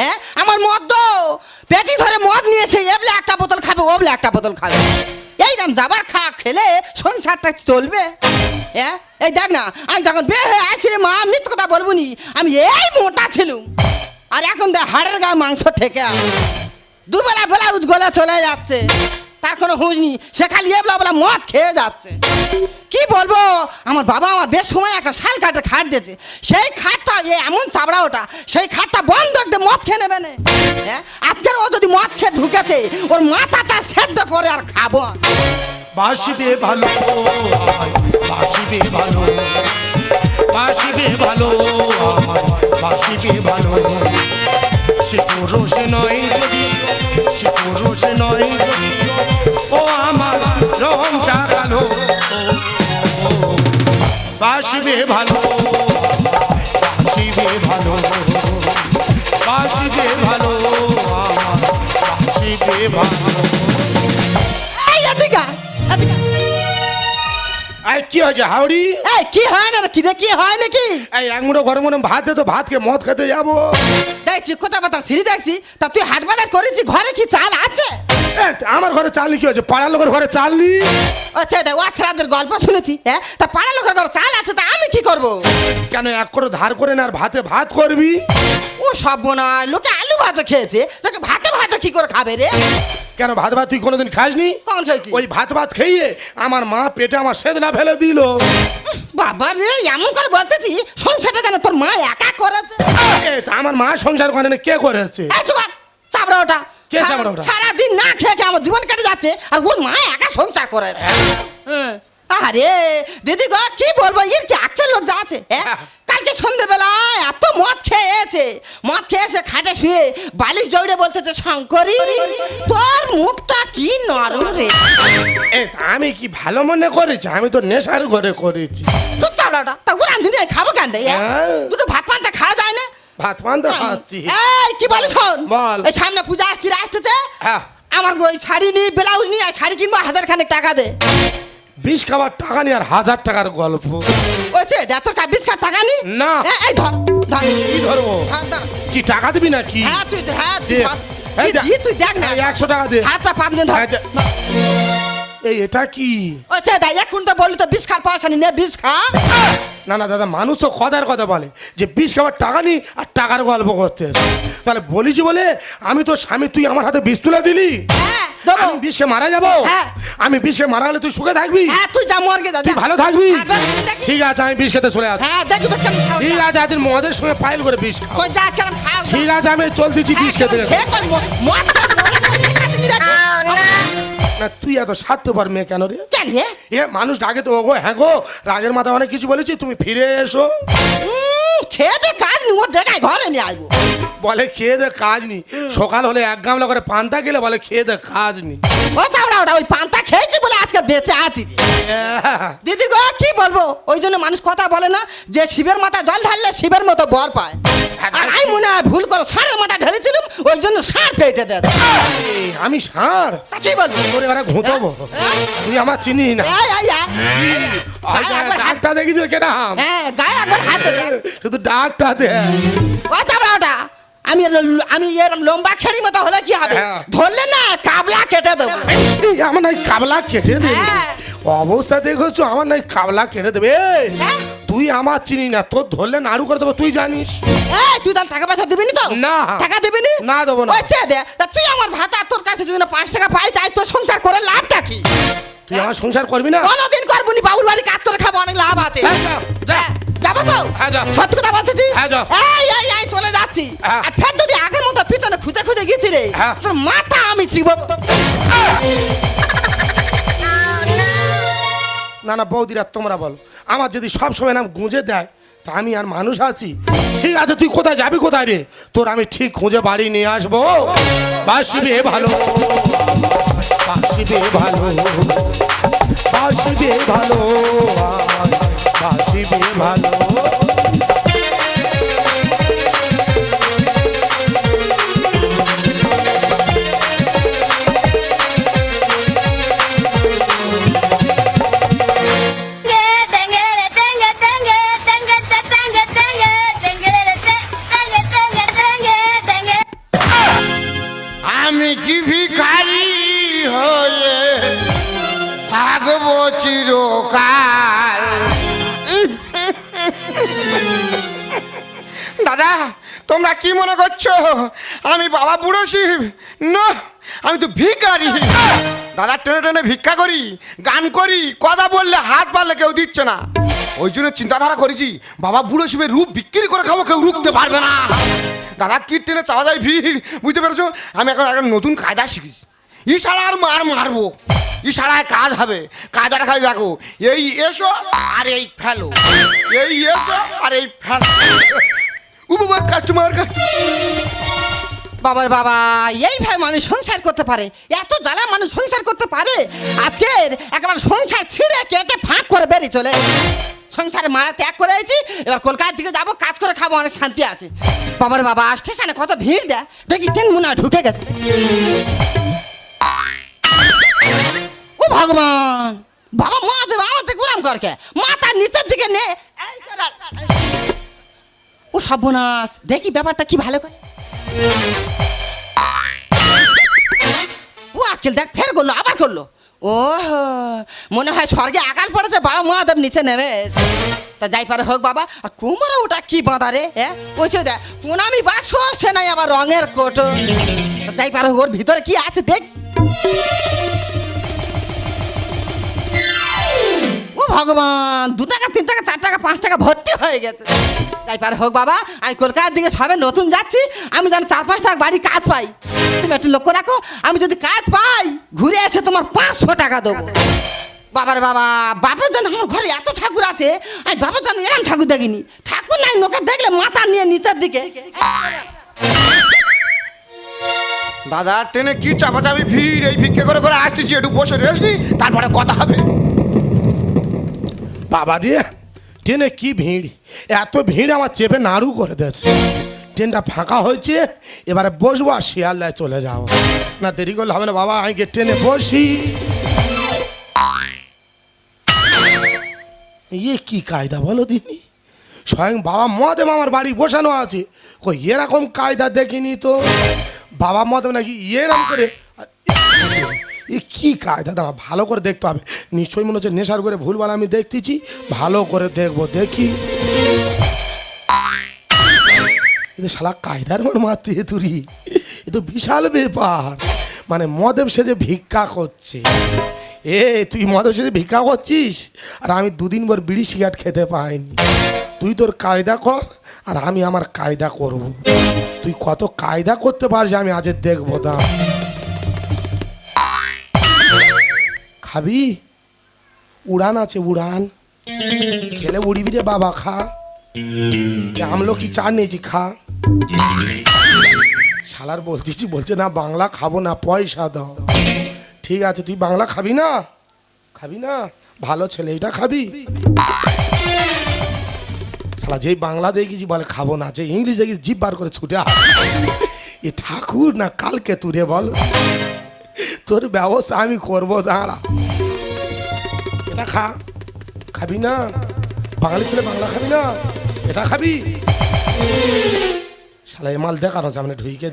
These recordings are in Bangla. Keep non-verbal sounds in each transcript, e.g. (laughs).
হ্যাঁ আমার মদ দো পেটি ধরে মদ নিয়েছে এবলে একটা বোতল খাবে ওবলে একটা বোতল খাবে। এই রাম যাবার খা, খেলে সংসারটা চলবে। হ্যাঁ এই দেখ না, আমি যখন বের হয়ে আসি মা মিথ কথা বলব নি, আমি এই মোটা ছিলুম। আর এখন দেখ, হাড়ের গায়ে মাংস ঠেকে। দুবেলা বেলা গলা চলে যাচ্ছে। তার কোনো হুঁজ নেই। সে খালি এবলা বলা মদ খেয়ে যাচ্ছে। কি বলব? আমার বাবা আমার বেশ সময় একটা শাল কাটে খাট দিয়েছে। সেই খাটটা এ এমন চাবড়া ওটা, সেই খাটটা বন্ধ করে মদ খেয়ে নেবে না। আজকের ও যদি মদ খেয়ে ঢুকেছে, ওর মাথাটা সেদ্ধ করে আর খাব বাসিবে ভালো বাসিবে ভালো। বাসিবে ভালো বাসিবে ভালো। সে পুরুষ নয় যদি, সে পুরুষ নয় যদি। ও আমার রং চাকালো বাসিবে ভালো বাসিবে ভালো বাসিবে ভালো আমার ভালো। এই এদিকে এদিকে এই কি হয়েছে হাওড়ি এই কি হয় না কি রে কি হয় নাকি? এই মুঠো ঘরে মনে ভাত দে তো ভাত মদ খেতে যাব। দেখছি কোথা কথা সিঁড়ি দেখছি তা তুই হাট বাজার করেছি ঘরে কি চাল আছে? আমার ঘরে চাল কি হয়েছে পাড়ার লোকের ঘরে চালনি? আচ্ছা দেখ ওয়াছরাদের গল্প শুনেছি হ্যাঁ? তা পাড়া লোকের ঘরে চাল আছে তা আমি কি করব? কেন এক করে ধার করে না আর ভাতে ভাত করবি? ও সব না লোকে আলু ভাত খেয়েছে লোকে ভাতে ভাতে কি করে খাবে রে? কেন ভাত ভাত তুই কোনোদিন খাসনি? কখন খেয়েছি ওই ভাত ভাত খেয়ে আমার মা পেটে আমার সেদনা ফেলে দিল। বাবা রে এমন করে বলতেছি সংসারটা যেন তোর মা একা করেছে। আমার মা সংসার করে না কে করেছে? চাপড়া ওটা। কে ওটা? সারাদিন না খেয়ে খেয়ে আমার জীবন কেটে যাচ্ছে? আর ওর মা একা সংসার করেছে হ্যাঁ। আরে দিদি গো কি বলব এর কি আক্কেল লজ্জা আছে হ্যাঁ? কালকে সন্ধেবেলায় এত মদ খেয়েছে। মদ খেয়েছে খাটে শুয়ে বালিশ জড়িয়ে বলতেছে শঙ্করী তোর মুখটা কি নরম রে? এ, আমি কি ভালো মনে করেছি? আমি তো নেশার ঘরে করেছি। তোর চাপড়াটা তা ওরা খাব কেন হ্যাঁ। দুটো ভাত পান্তা খাওয়া যায় না? ভাত পান্তা খাচ্ছি এই কি বলে শোন? বল। এই সামনে পূজা আসছে আসতেছে। হ্যাঁ। আমার ওই শাড়ি নি ব্লাউজ নি আর শাড়ি কিনবো হাজার খানেক টাকা দে। বিষ খাবার টাকা নিয়ে আর হাজার টাকার গল্প। ওইছে দেখ তোর কাবিস কার টাকা নি? না। এই ধর ধর। কি ধরবো? ধর, ধর। কি টাকা দিবি নাকি? হ্যাঁ তুই হ্যাঁ তুই দেখ। তুই দেখ না। একশো টাকা দে। হাতটা পাঁচ দিন ধর। এই এটা কি? ওইছে দেখ এখন তো বললি তো বিষ খার পয়সা নি নে বিষ খা। না না দাদা মানুষ তো কথার কথা বলে যে বিষ খাবার টাকা নি আর টাকার গল্প করতে এসে। তাহলে বলিছি বলে আমি তো স্বামী তুই আমার হাতে বিষ তুলে দিলি? হ্যাঁ আমি বিষকে মারা যাব? হ্যাঁ। আমি বিষকে মারা গেলে তুই সুখে থাকবি? হ্যাঁ তুই যা মর্গে যা তুই ভালো থাকবি। ঠিক আছে আমি বিষ খেতে চলে আসছি। হ্যাঁ ঠিক আছে আজ মদের সঙ্গে পাইল করে বিষ খাও। কই যা কেমন খাও ঠিক আছে আমি চলতেছি বিষ খেতে না তুই এত স্বার্থপর মেয়ে কেন রে? কেন রে? এ মানুষ ডাকে তো ওগো হ্যাঁ গো রাগের মাথায় অনেক কিছু বলেছি তুমি ফিরে এসো। খেয়ে কাজ নি ও দেখায় ঘরে নিয়ে আসব। বলে খেয়ে দে কাজ নি। সকাল হলে এক গামলা করে পান্তা গেলে বলে খেয়ে দে কাজ নি। ও চাবড়া ওটা ওই পান্তা খেয়েছি বলে আজকে বেঁচে আছি দিদি গো কি বলব? ওই জন্য মানুষ কথা বলে না যে শিবের মাথা জল ঢাললে শিবের মতো বর পায়। আর আমি মনে হয় ভুল করে ষাঁড়ের মাথা ঢেলেছিলাম ওই জন্য ষাঁড় পেটে দেয়। আমি ষাঁড় তা কি বলব? তোর ঘুঁতবো হ্যাঁ? তুই আমার চিনি না। ডাকটা দেখিস কেরাম হ্যাঁ গায়ে একবার হাত দে। শুধু ডাকটা দে। ও চাবড়া ওটা আমি আমি এরম লম্বা খেড়ি মতো হলে কি হবে? হ্যাঁ। ধরলে না কাবলা কেটে দেবো। আমার নাই কাবলা কেটে দেবে। হ্যাঁ। অবস্থা দেখেছ আমার নাই কাবলা কেটে দেবে। হ্যাঁ। তুই আমার চিনি না তোর ধরলে নাড়ু করে দেবো তুই জানিস। এই তুই তাহলে টাকা পয়সা দিবি নি তো? না। টাকা দিবিনি? না দেবো না। চেয়ে দে। তা তুই আমার ভাত আর তোর কাছে যদি না পাঁচ টাকা পাই তাই তোর সংসার করে লাভটা কি? তুই আমার সংসার করবি না? কোনোদিন করব নি বাবুর বাড়ি কাজ করে খাব অনেক লাভ আছে। হ্যাঁ। হ্যাঁ, যাব তো? হ্যাঁ, যা। সত্যি কথা বলতেছি হ্যাঁ, যা। এই এই এই চলে যাচ্ছি। হ্যাঁ। আর ফের যদি আগের মতো পিছনে খুঁজে খুঁজে গেছি রে। তোর মাথা আমি চিবো। না না বৌদিরা, তোমরা বল। আমার যদি সব সময় নাম গুঁজে দেয়, তা আমি আর মানুষ আছি। ঠিক আছে, তুই কোথায় যাবি, কোথায় রে? তোর আমি ঠিক খুঁজে বাড়ি নিয়ে আসব। বাসিবে ভালো। বাসিবে ভালো। বাসিবে ভালো। বাসিবে ভালো। শিব না, আমি তো ভিখারি। দাদা, টেনে টেনে ভিক্ষা করি, গান করি, কথা বললে হাত পারলে কেউ দিচ্ছে না। ওই জন্য চিন্তাধারা করেছি, বাবা বুড়ো শিবের রূপ বিক্রি করে খাব, কেউ রুখতে পারবে না। দাদা, কি টেনে চাওয়া যায় ভিড়? বুঝতে পেরেছ? আমি এখন একটা নতুন কায়দা শিখেছি। ইশারা আর মার মারবো। ইশারায় কাজ হবে। কায়দাটা খাই দেখো এই এসো আর এই ফেলো। এই এসো আর এই ফেলো। উপভোগ কাস্টমার বাবার বাবা, এইভাবে মানুষ সংসার করতে পারে। এত জ্বালা মানুষ সংসার করতে পারে। আজকের একেবারে সংসার ছিঁড়ে কেটে ফাঁক করে বেরিয়ে চলে সংসারে মায়া ত্যাগ করে আছি এবার কলকাতার দিকে যাব, কাজ করে খাব, অনেক শান্তি আছে। বাবার বাবা স্টেশনে কত ভিড় দেয় দেখি ট্রেন মনে হয় ঢুকে গেছে। ও ভগবান! বাবা মা দেব আমার দিকে উড়াম করকে মাথার নিচের দিকে নে। এই এই। ও সর্বনাশ, দেখি ব্যাপারটা কি ভালো করে। ও আকেল দেখ, ফের করল, আবার করল। ও মনে হয় স্বর্গে আকাল পড়েছে, বাবা মহাদেব নিচে নেমে তা যাই পারে হোক বাবা, আর কুমারে ওটা কি বাঁধা রে হ্যাঁ বলছে, দেখ প্রণামি বাক্স, সে নাই আবার রঙের কোটো। যাই পারে হোক, ওর ভিতরে কি আছে, দেখ। ভগবান, দু টাকা, তিন টাকা, চার টাকা, পাঁচ টাকা ভর্তি হয়ে গেছে। তাই পারে হোক বাবা, আমি কলকাতার দিকে সবে নতুন যাচ্ছি, আমি যেন চার, পাঁচ টাকা বাড়ি কাজ পাই। তুমি একটু লক্ষ্য রাখো, আমি যদি কাজ পাই, ঘুরে এসে তোমার পাঁচশো টাকা দেবো। বাবার বাবা, বাবার জন্য আমার ঘরে এত ঠাকুর আছে আমি বাবার জন্য এরম ঠাকুর দেখিনি। ঠাকুর নাই নোকে দেখলে মাথা নিয়ে নিচের দিকে। দাদা, ট্রেনে কি চাপাচাপি ভিড়? এই ভিক্ষে করে করে আসতেছি, একটু বসে রেস্ট নি, তারপরে কথা হবে। বাবা রে, ট্রেনে কি ভিড়? এত ভিড় আমার চেপে নাড়ু করে দিচ্ছে ট্রেনটা ফাঁকা হয়েছে, এবারে বসবো আর শিয়ালদায় চলে যাব। না দেরি করলে হবে না বাবা, আমি ট্রেনে বসি। ইয়ে কি কায়দা বলো দিনি? স্বয়ং বাবা মদেব আমার বাড়ি বসানো আছে। কই, এরকম কায়দা দেখিনি তো। বাবা মদেব নাকি এরকম করে এ কি কায়দা দাঁড়া ভালো করে দেখতে হবে। নিশ্চয়ই মনে হচ্ছে নেশার করে ভুলভাল আমি দেখতেছি। ভালো করে দেখব, দেখি। শালা কায়দার মন মারতে তুরি। এ তো বিশাল ব্যাপার। মানে মদেব সেজে ভিক্ষা করছে। এ, তুই মদেব সেজে ভিক্ষা করছিস? আর আমি দুদিন পর বিড়ি সিগারেট খেতে পাইনি। তুই তোর কায়দা কর, আর আমি আমার কায়দা করব। তুই কত কায়দা করতে পারছি আমি আজ দেখব, দাঁড়া। খাবি? উড়ান আছে, উড়ান। খেলে উড়িবি রে বাবা, খা। আমলো কি চা নিয়েছি খা। শালার বলতেছি, বলছে, না, বাংলা খাব না, পয়সা দাও। ঠিক আছে, তুই বাংলা খাবি না? খাবি না? ভালো ছেলে, এটা খাবি? শালা, যেই বাংলা দেখেছি বলে খাব না, যে ইংলিশ দেখেছি জিভ বার করে ছুটে এ ঠাকুর, না কালকে তুরে বল? তোর ব্যবস্থা আমি করব, দাঁড়া। এটা খা। খাবি না? বাঙালি ছেলে বাংলা খাবি না? এটা খাবি? শালা এ মাল সামনে ঢুইকে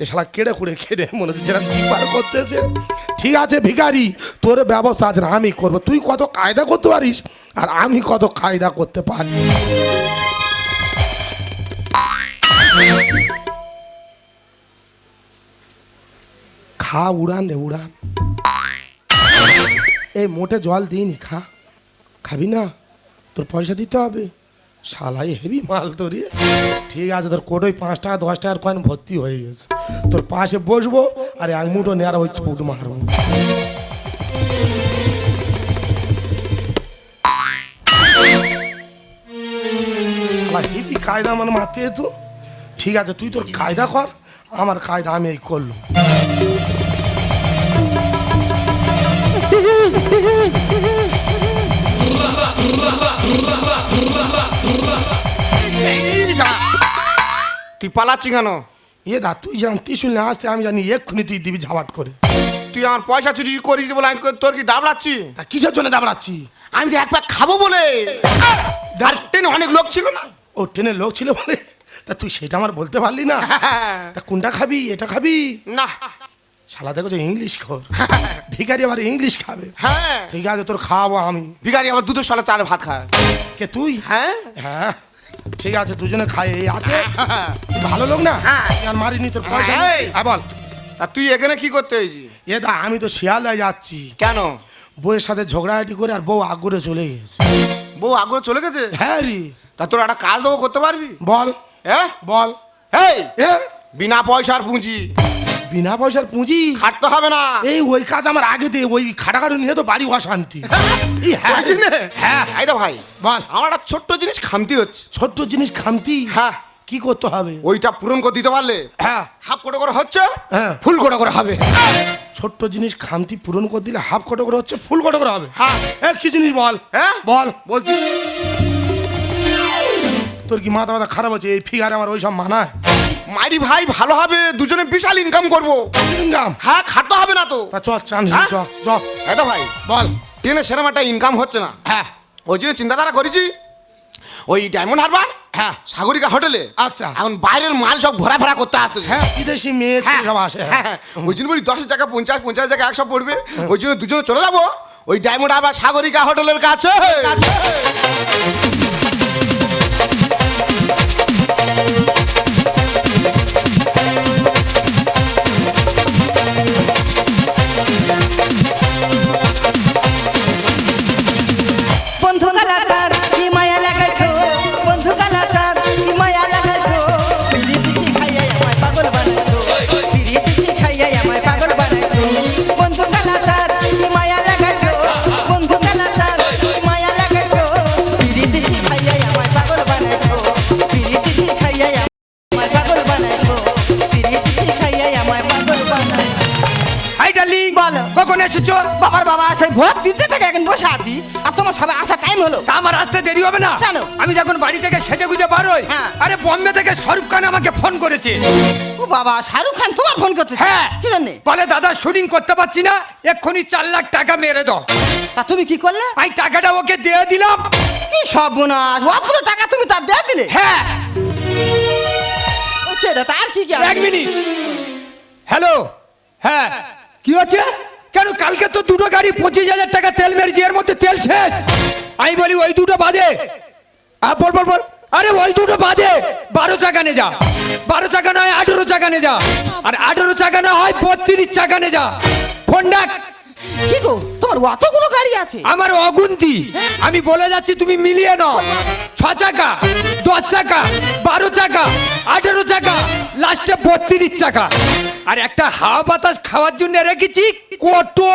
এ শালা কেড়ে কুড়ে খেড়ে মনে হচ্ছে করতেছে। ঠিক আছে ভিখারি, তোর ব্যবস্থা আছে না, আমি করব। তুই কত কায়দা করতে পারিস আর আমি কত কায়দা করতে পারি? খা, উড়ান রে, উড়ান। এই মোটে জল দিইনি খা। খাবি না? তোর পয়সা দিতে হবে। শালাই হেভি মাল তোর। ঠিক আছে, তোর কোটোই পাঁচ টাকা, দশ টাকার কয়েন ভর্তি হয়ে গেছে। তোর পাশে বসবো, আর এক মুঠো নেওয়ার ওই ছুট মারবো। হেভি কায়দা আমার মারতে তো ঠিক আছে, তুই তোর কায়দা কর, আমার কায়দা আমি এই করলাম। তুই পালাচ্ছি কেন? এ দা তুই জান তুই শুনলে আসতে আমি জানি এক্ষুনি তুই দিবি ঝাবাট করে। তুই আমার পয়সা চুরি করিস বলে আমি তোর কি দাবড়াচ্ছি? তা কিসের জন্য দাবড়াচ্ছি? আমি যে এক পাক খাব বলে। আর ট্রেনে অনেক লোক ছিল না? ও ট্রেনে লোক ছিল বলে? তা তুই সেটা আমার বলতে পারলি না? হ্যাঁ। তা কোনটা খাবি? এটা খাবি? না। শালা দেখো যে ইংলিশ খোর। ভিখারি আবার ইংলিশ খাবে। হ্যাঁ। ঠিক আছে তোর খাওয়াবো আমি। ভিখারি আবার দুধের সালে চালে ভাত খায়। কে তুই? হ্যাঁ। হ্যাঁ। ঠিক আছে দুজনে খাই। এই আছে? ভালো লোক না? হ্যাঁ। আর মারিনি তোর পয়সা হ্যাঁ। হ্যাঁ বল। আর তুই এখানে কি করতে হয়েছি এ দা আমি তো শিয়ালদায় যাচ্ছি। কেন? বউয়ের সাথে ঝগড়াঝাটি করে আর বউ আগুরে চলে গেছে। বউ আগ্রহ চলে গেছে? হ্যাঁ রে। তা তোর একটা কাজ দেবো করতে পারবি? বল। হ্যাঁ? বল। এই! বিনা পয়সার পুঁজি। বিনা পয়সার পুঁজি? খাটতে হবে না। এই ওই কাজ আমার আগে দে ওই খাটাখাটি নিয়ে তো বাড়ি অশান্তি (laughs) এই হ্যাঁ হ্যাঁ। এই তো ভাই বল। আমার একটা ছোট্ট জিনিস খামতি হচ্ছে। ছোট্ট জিনিস খামতি? হ্যাঁ। কি করতে হবে? ওইটা পূরণ করে দিতে পারলে হ্যাঁ। হাফ কোটো করে হচ্ছে হ্যাঁ। ফুল কোটো করে হবে। ছোট্ট জিনিস খামতি পূরণ করে দিলে হাফ কটো করে হচ্ছে ফুল কটো করে হবে। হ্যাঁ। এক কি জিনিস বল? হ্যাঁ? বল। বলছি। তোর কি মাথা মাথা খারাপ আছে এই ফিগারে আমার ওইসব মানায়? মাইরি ভাই ভালো হবে দুজনে বিশাল ইনকাম করব। ইনকাম হ্যাঁ খাটতে হবে না তো। তা চ চান হ্যাঁ? চ চ তো ভাই বল। ট্রেনে সেরকম একটা ইনকাম হচ্ছে না। হ্যাঁ। ওই জন্য চিন্তাধারা করেছি ওই ডায়মন্ড হারবার হ্যাঁ। সাগরিকা হোটেলে আচ্ছা। এখন বাইরের মাল সব ঘোরাফেরা করতে আসতেছে। হ্যাঁ বিদেশি মেয়ে সব আসে হ্যাঁ, হ্যাঁ। ওই জন্য বলি দশ টাকা পঞ্চাশ পঞ্চাশ টাকা একশো পড়বে। ওই জন্য দুজনে চলে যাব। ওই ডায়মন্ড হারবার সাগরিকা হোটেলের কাছে। আমাকে ফোন করেছে। ও বাবা শাহরুখ খান তোমার ফোন করতে হ্যাঁ। কি জানে বলে দাদা শুটিং করতে পারছি না। এক্ষুনি চার লাখ টাকা মেরে দাও। তা তুমি কি করলে? আমি টাকাটা ওকে দিয়ে দিলাম। কি সব বোনাস অতগুলো টাকা তুমি তার দিয়ে দিলে? হ্যাঁ। ও ছেড়ে তার কি কি এক মিনিট। হ্যালো হ্যাঁ কি হচ্ছে? কেন কালকে তো দুটো গাড়ি পঁচিশ হাজার টাকা তেল মেরেছি এর মধ্যে তেল শেষ? আমি বলি ওই দুটো বাদে। হ্যাঁ বল বল বল। আরে ওই দুটো বাদে বারো চাকা নে যা। বারো চাকা নয় আঠেরো চাকা নে যা। আর আঠেরো চাকা না হয় বত্রিশ চাকা নে যা। ফোন ডাক। কি গো তোমার অতগুলো গাড়ি আছে? আমার অগুন্তি। আমি বলে যাচ্ছি তুমি মিলিয়ে নাও। ছ চাকা দশ চাকা বারো চাকা আঠেরো চাকা লাস্টে বত্রিশ চাকা। আর একটা হাওয়া বাতাস খাওয়ার জন্য রেখেছি কোটো।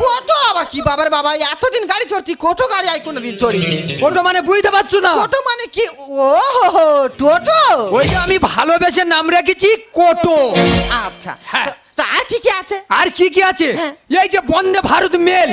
কোটো আবার কি বাবার বাবা এতদিন গাড়ি চড়তি কোটো গাড়ি আই কোনোদিন চড়ি কোটো মানে বুঝতে পারছ না? কোটো মানে কি ও হো টোটো যে আমি ভালোবেসে নাম রেখেছি কোটো। আচ্ছা হ্যাঁ। তো- আর কি কি আছে? আর কি কি আছে? হ্যাঁ। এই যে বন্দে ভারত মেল।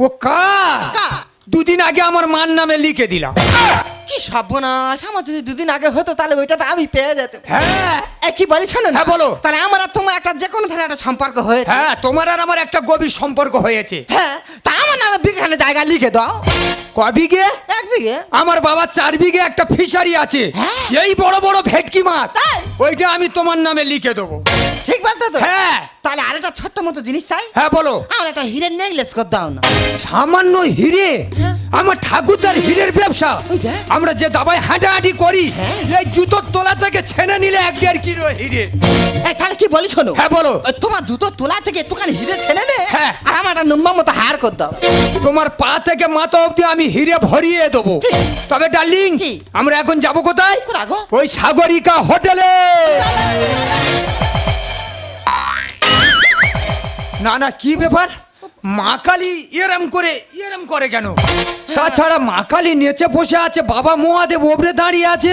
ও কার? কার? দুদিন আগে আমার মান নামে লিখে দিলাম। কি সর্বনাশ আমার যদি দুদিন আগে হতো তাহলে ওইটা তো আমি পেয়ে যেতাম। হ্যাঁ। কি বলি শোনো না? হ্যাঁ, বলো। তাহলে আমার আর তোমার একটা যে কোনো ধরনের একটা সম্পর্ক হয়েছে। হ্যাঁ তোমার আর আমার একটা গভীর সম্পর্ক হয়েছে। হ্যাঁ তা আমার নামে বিঘানে জায়গা লিখে দাও। ক বিঘে? এক বিঘে। আমার বাবার চার বিঘে একটা ফিশারি আছে। হ্যাঁ। এই বড় বড় ভেটকি মাছ ওইটা আমি তোমার নামে লিখে দেবো। ঠিক বলতো তো? হ্যাঁ। তাহলে আরেকটা ছোট্ট মতো জিনিস চাই। হ্যাঁ বলো। আমার একটা হিরের নেকলেস করে দাও না। সামান্য হিরে? আমার ঠাকুরদার হীরের ব্যবসা। হ্যাঁ। আমরা যে দাবায় হাঁটাহাঁটি করি হ্যাঁ। এই জুতোর তোলা থেকে ছেনে নিলে এক দেড় কিলো হিরে। তাহলে কি বলি শোনো? হ্যাঁ বলো। তোমার দুটো তোলা থেকে একটুখানি হিরে ছেড়ে নে হ্যাঁ। আর আমার একটা নম্বর মতো হার করে দাও। তোমার পা থেকে মাথা অবধি আমি হিরে ভরিয়ে দেবো। তবে ডার্লিং? আমরা এখন যাব কোথায়? কোথায় ওই সাগরিকা হোটেলে। না না কি ব্যাপার? মা কালী এরম করে এরম করে কেন? তাছাড়া মা কালী নেচে বসে আছে বাবা মহাদেব ওবরে দাঁড়িয়ে আছে।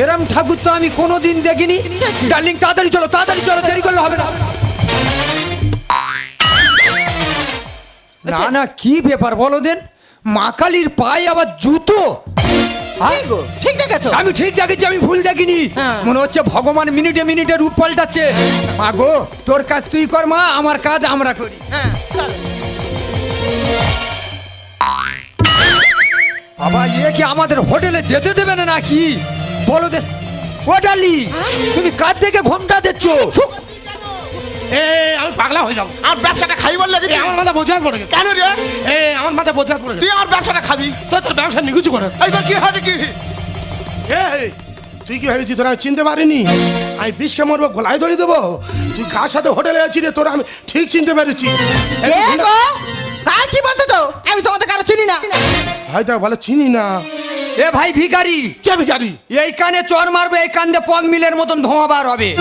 এরম ঠাকুর তো আমি কোনোদিন দেখিনি। ডার্লিং তাড়াতাড়ি চলো তাড়াতাড়ি চলো দেরি করলে হবে না। না না কি ব্যাপার বলো দেন? মা কালীর পায়ে আবার জুতো? গো? ঠিক দেখেছ? আমি ঠিক দেখেছি আমি ভুল দেখিনি। হ্যাঁ। মনে হচ্ছে ভগবান মিনিটে মিনিটে রূপ পাল্টাচ্ছে। মা গো তোর কাজ তুই কর মা আমার কাজ আমরা করি। হ্যাঁ বাবা ইয়ে কি আমাদের হোটেলে যেতে দেবে না নাকি? বলো দে। ও ডালি তুমি কার থেকে ঘোমটা দিচ্ছ? এ আমি পাগলা হয়ে যাব। আর ব্যবসাটা খাই বললে এ, আমার মাথা পড়ে কেন রে? এ আমার মাথা পড়ে তুই আমার ব্যবসাটা খাবি। তোর তোর ব্যবসা নিকুচি করে। এই তোর কি হয়েছে কি? এ তুই কি ভেবেছি তোরা চিনতে পারিনি? আমি বিষকে মরবো গলায় দড়ি দেবো? তুই কার সাথে হোটেলে আছি রে? তোরা আমি ঠিক চিনতে পেরেছি। গুন্ডা- কি বলতে তো? আমি তোমাদের কারও চিনি না। হয়তো বলে চিনি না। এ ভাই ভিখারি। কে ভিখারি? এই কানে চর মারবে এই কান্দে পগ মিলের মতন ধোঁয়া বার হবে।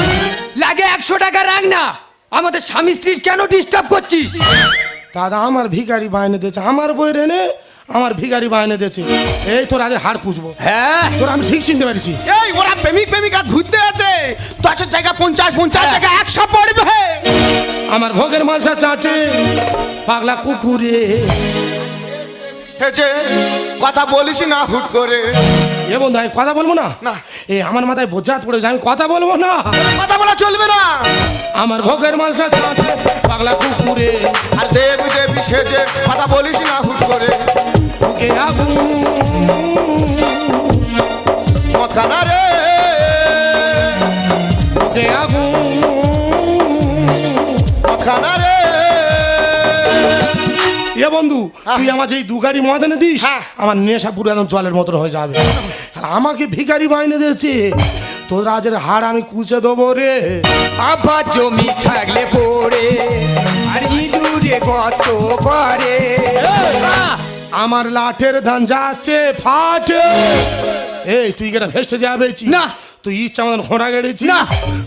লাগে একশো টাকা রাখ না আমাদের স্বামী স্ত্রীর কেন ডিস্টার্ব করছিস? দাদা আমার ভিখারি বায়নে দিয়েছে। আমার বই রেনে আমার ভিখারি বায়নে দিয়েছে। এই তোর আজ হাড় খুঁজবো হ্যাঁ? তোর আমি ঠিক চিনতে পেরেছি। এই ওরা প্রেমিক প্রেমিকা ঘুরতে আছে। তো দশের জায়গা পঞ্চাশ পঞ্চাশ জায়গা একশো পড়বে। আমার ভোগের মালসা চাটে পাগলা কুকুরে। কথা বলিস না হুট করে। এ বন্ধু আমি কথা বলব না? না। এই আমার মাথায় বোঝাত পড়েছে আমি কথা বলব না। কথা বলা চলবে না। আমার ভোগের মালসা চাটে পাগলা কুকুরে। আর দেবী দেবী সেজে কথা বলিস না হুট করে। ওকে আগুন। মতখানা রে। ওকে আগুন এ বন্ধু তুই আমার যেই দু গাড়ি মদ এনে দিস হ্যাঁ। আমার নেশা পুরো একদম জলের মতন হয়ে যাবে আর আমাকে ভিখারি বাইনে দিয়েছে তোর আজের হাড় আমি কুচে দেবো রে আব্বা জমি থাকলে পড়ে আর ইঁদুরে কত আহ! আমার লাঠের ধান যাচ্ছে ফাটে এই তুই কেটা ভেসতে যাবে না। তুই ইচ্ছা মতন ঘোড়া গেড়েছি না।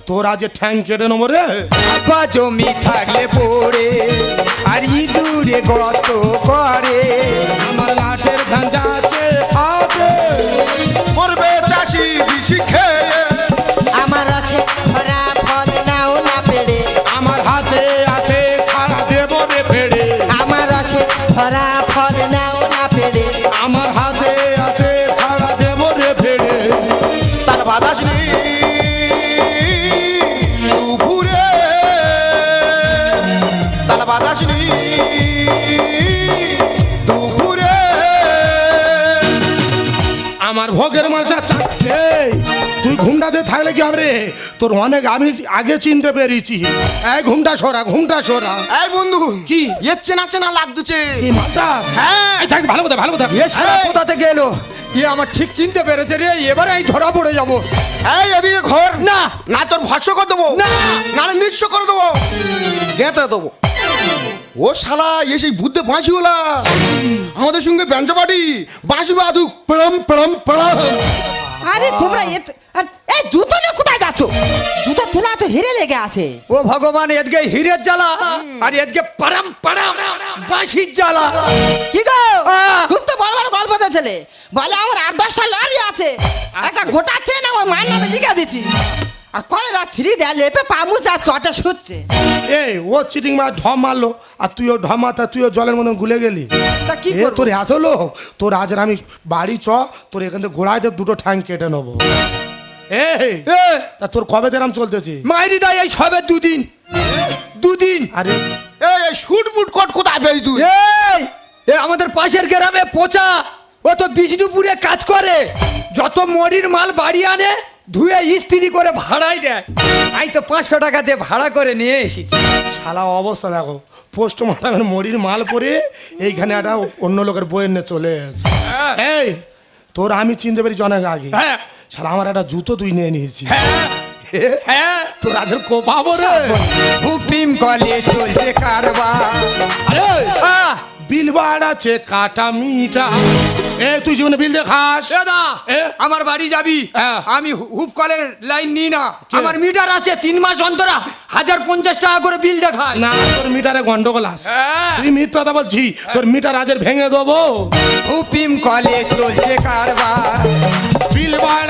তোর আজ ঠ্যাং কেটে নেব রে। জমি থাকলে পড়ে আর ইঁদুরে গত করে। আমার লাঠের ধান আছে আছে। করবে চাষি বিশি খেয়ে আমার আছে মালসা চাচ্ছে। তুই ঘুমটাতে থাকলে কি হবে তোর অনেক আমি আগে চিনতে পেরেছি। এই ঘুমটা সরা ঘুমটা সরা। এই বন্ধু কি? এর চেনা চেনা লাগতেছে হ্যাঁ। থাক ভালো কথা ভালো কথা। কোথা থেকে এলো এ আমার ঠিক চিনতে পেরেছে রে এবারে আমি ধরা পড়ে যাব। এই এদিকে ঘর। না। না তোর ভস্য করে দেবো। না। নাহলে নিঃস্ব করে দেবো। গেঁতে দেবো। ও শালা এ সেই বুদ্ধে বাঁশি ওলা। আমাদের সঙ্গে ব্যঞ্জ পাটি বাঁশি বাদু পড়ম পড়ম পড়ম আরে তোমরা এ এই জুতো নিয়ে কোথায় যাচ্ছ? জুতো তোলা তো হিরে লেগে আছে। ও ভগবান এদকে হিরের জ্বালা আর এদকে পারাম পারাম বাঁশির জ্বালা। কি গো! খুব তো বড় বড় গল্প ছেলে। বলে আমার আট দশটা লরি আছে। একটা গোটা ট্রেন আমার মায়ের নামে লিখে দিচ্ছি। আর কলেরা ছিঁড়ি দেয় লেপে পামু যা চটে শুচ্ছে। এই ও চিটিং মার ঢম মারলো আর তুইও ঢম মারতা তুইও জলের মতন গুলে গেলি। তা কি এ করব? তোর এত লোক তোর আজ আমি বাড়ি চ তোর এখান থেকে ঘোড়ায় দেব দুটো ঠ্যাং কেটে নেব। এই এ তা তোর কবে দেরাম চলতেছে? মাইরি দেয় এই সবে দুদিন দুদিন। আরে। এই শুট বুট কোট কোথায় পেয়েছি তুই? এই এ আমাদের পাশের গ্রামে পচা ও তো বিষ্ণুপুরে কাজ করে। যত মরির মাল বাড়ি আনে ধুয়ে ইস্ত্রি করে ভাড়াই দেয়। আমি তো পাঁচশো টাকা দিয়ে ভাড়া করে নিয়ে এসেছি। শালা অবস্থা দেখো পোস্ট পোস্টমর্টমের মরির মাল পরে এইখানে একটা অন্য লোকের বইয়ের নিয়ে চলে এসে এই তোর আমি চিনতে পেরেছি অনেক আগে। হ্যাঁ। শালা আমার একটা জুতো তুই নিয়ে নিয়েছি হ্যাঁ। হ্যাঁ। তোর আজের কোপাবো রে। হুপিম কলে চলছে কারবার আরে। বিল বাড়াচ্ছে কাটা মিটা। এ তুই জীবনে বিল দেখাস? দাদা এ? আমার বাড়ি যাবি? হ্যাঁ। আমি হুপ কলের লাইন নিই না। আমার মিটার আছে তিন মাস অন্তরা হাজার পঞ্চাশ টাকা করে বিল দেখায়। না তোর মিটারে গন্ডগোল আছে হ্যাঁ। তুই মিথ্যা কথা বলছি তোর মিটার আজের ভেঙে দেবো। হুপিম কলে চলছে কারবার। বিল বাড়াচ্ছে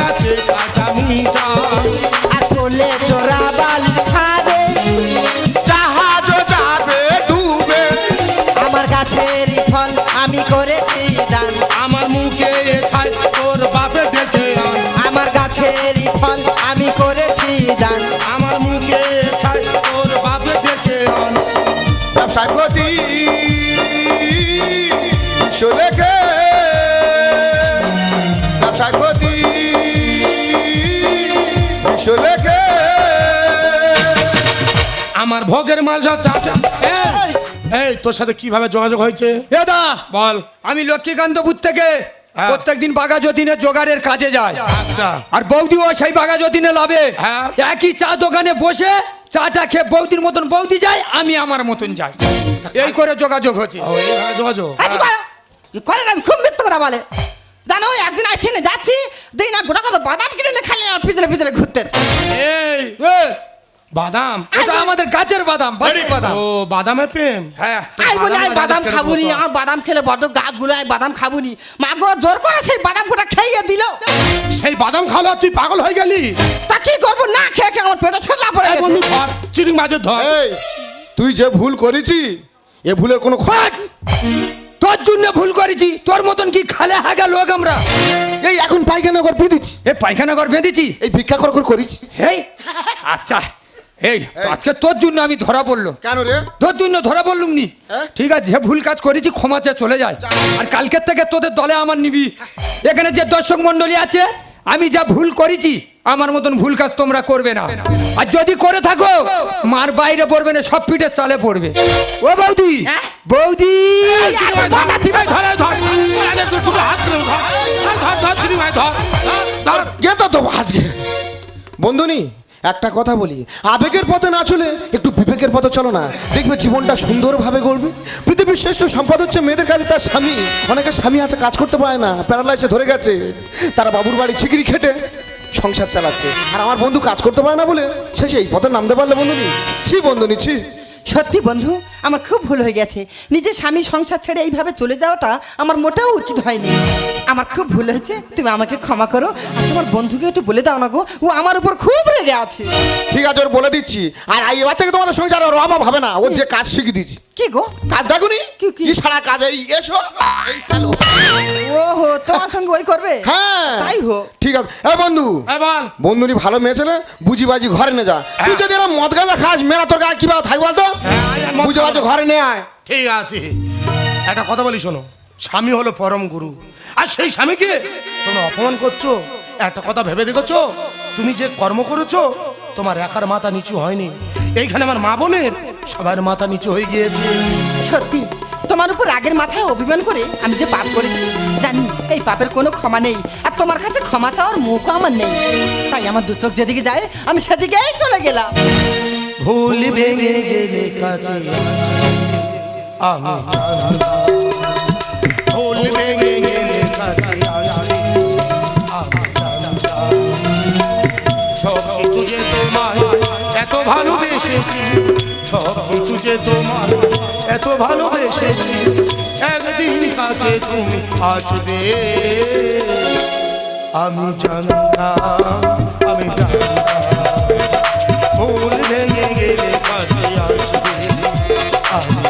আমার ভোগের মাল যা চা চা এই, এই তোর সাথে কীভাবে যোগাযোগ হয়েছে? দাদা বল। আমি লক্ষ্মীকান্ত লক্ষ্মীকান্তপুর থেকে হ্যাঁ। প্রত্যেকদিন বাগা যতীনের জোগাড়ের কাজে যাই। আচ্ছা। আর বৌদিও সেই বাগা যতীনে লাভে। হ্যাঁ। একই চা দোকানে বসে চাটা খেয়ে বৌদির মতন বৌদি যায় আমি আমার মতন যাই। এই করে যোগাযোগ হচ্ছে। যোগাযোগ। করো কি করে না, আমি খুব মিথ্যে কথা বলে। জানো একদিন আমি ট্রেনে যাচ্ছি দেখি না গোটা কত বাদাম কিনে খালি পিছনে পিছনে ঘুরতেছে। এই। বাদাম। ওটা আমাদের গাছের বাদাম বাড়ির বাদাম। ও বাদামের প্রেম। হ্যাঁ। আই বলে আই বাদাম খাবুনি কেন আমার বাদাম খেলে বড্ড গা গুলো আই বাদাম খাবুনি মা গো জোর করে সেই বাদাম গোটা খাইয়ে দিল। সেই বাদাম আর তুই পাগল হয়ে গেলি? তা কি করব? না খেয়ে খেয়ে আমার পেটে ছেলা পড়ে গেছে। বন্ধু ধর চিড়িং মাছের ধর। তুই যে ভুল করেছি এ ভুলের কোনো ফাট! তোর জন্য ভুল করেছি তোর মতন কি খালে হাগা লোক আমরা? এই এখন পায়খানা করে দিয়ে দিচ্ছি এ পায়খানা ঘর বেঁধেছি? এই ভিক্ষা কর করে করিস। এই আচ্ছা। এই আজকে তোর জন্য আমি ধরা পড়ল। কেন রে? তোর জন্য ধরা পড়লুম নি। হ্যাঁ? ঠিক আছে যে ভুল কাজ করেছি ক্ষমা চেয়ে চলে যায়। আর কালকের থেকে তোদের দলে আমার নিবি। এখানে যে দর্শক মন্ডলী আছে আমি যা ভুল করেছি আমার মতন ভুল কাজ তোমরা করবে না। আর যদি করে থাকো মার বাইরে পড়বে না সব পিঠে চালে পড়বে। ও বৌদি হ্যাঁ? বৌদি। কে তো তো আজকে। বন্ধুনি একটা কথা বলি, আবেগের পথে না চলে একটু বিবেকের পথে চলো না। দেখবে জীবনটা সুন্দরভাবে গড়বে। পৃথিবীর শ্রেষ্ঠ সম্পদ হচ্ছে মেয়েদের কাছে তার স্বামী। অনেকে স্বামী আছে কাজ করতে পারে না, প্যারালাইসে ধরে গেছে। তারা বাবুর বাড়ি ছিগিরি খেটে সংসার চালাচ্ছে। আর আমার বন্ধু কাজ করতে পারে না বলে সে সেই পথে নামতে পারলে বন্ধুনি ছি বন্ধুনি ছি। সত্যি বন্ধু আমার খুব ভুল হয়ে গেছে। নিজের স্বামী সংসার ছেড়ে এইভাবে চলে যাওয়াটা আমার মোটেও উচিত হয়নি। আমার খুব ভুল হয়েছে তুমি আমাকে ক্ষমা করো। আর তোমার বন্ধুকে একটু বলে দাও না গো ও আমার উপর খুব রেগে আছে। ঠিক আছে ওর বলে দিচ্ছি। আর এবার থেকে তোমাদের সংসার আর অভাব হবে না ওর যে কাজ শিখিয়ে দিচ্ছি কি গো? কাজ দেখুনি কি, সারা কাজ এই এসো এই ফেলো। ওহো তোমার সঙ্গে ওই করবে? হ্যাঁ। তাই হো ঠিক আছে। এ বন্ধু এই বল। বন্ধুনি ভালো মেয়ে ছেলে বুঝি বাজি ঘরে না যা। তুই যদি এরা মদ গাঁজা খাস মেয়েরা তোর গায়ে কীভাবে থাকবে বলতো? হ্যাঁ, বুঝে বাজি ঘরে নে আয়। ঠিক আছে। একটা কথা বলি শোনো। স্বামী হলো পরম গুরু। আর সেই স্বামীকে তোমরা অপমান করছ? একটা কথা ভেবে দেখেছ? তুমি যে কর্ম করেছ তোমার একার মাথা নিচু হয়নি। এইখানে আমার মা বোনের সবার মাথা নিচু হয়ে গিয়েছে। সত্যি তোমার উপর রাগের মাথায় অভিমান করে আমি যে পাপ করেছি জানি এই পাপের কোনো ক্ষমা নেই। আর তোমার কাছে ক্ষমা চাওয়ার মুখও আমার নেই। তাই আমার দু চোখ যেদিকে যায় আমি সেদিকেই চলে গেলাম। ভুল ভেঙে গেলে কাছে আমি ভুল ভেঙে গেলে কাছে এত ভালোবেসেছি, সব কিছু যে তোমার এত ভালোবেসেছি, একদিন কাছে তুমি আসবে। আমি জানতাম আমি জানতাম। ভুল ভেঙে গেলে কাছে আসবে আমি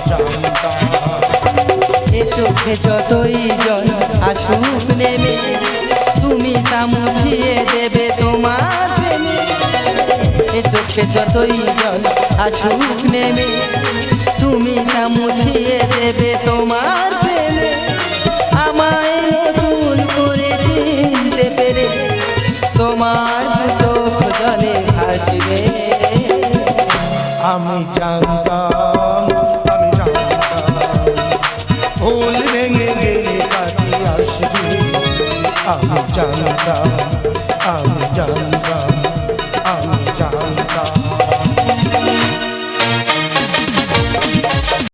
যতই জল আসুক নেমে তুমি তা মুছিয়ে দেবে তোমার এ চোখে যতই জল আসুক নেমে তুমি তা দেবে তোমার প্রেমে আমায় নতুন করে চিনতে পেরে তোমার চোখ জলে ভাসবে আমি জানতাম আমি জানতাম। ভুল ভেঙে গেলে কাছে আসবি আমি জানতাম আমি জানতাম।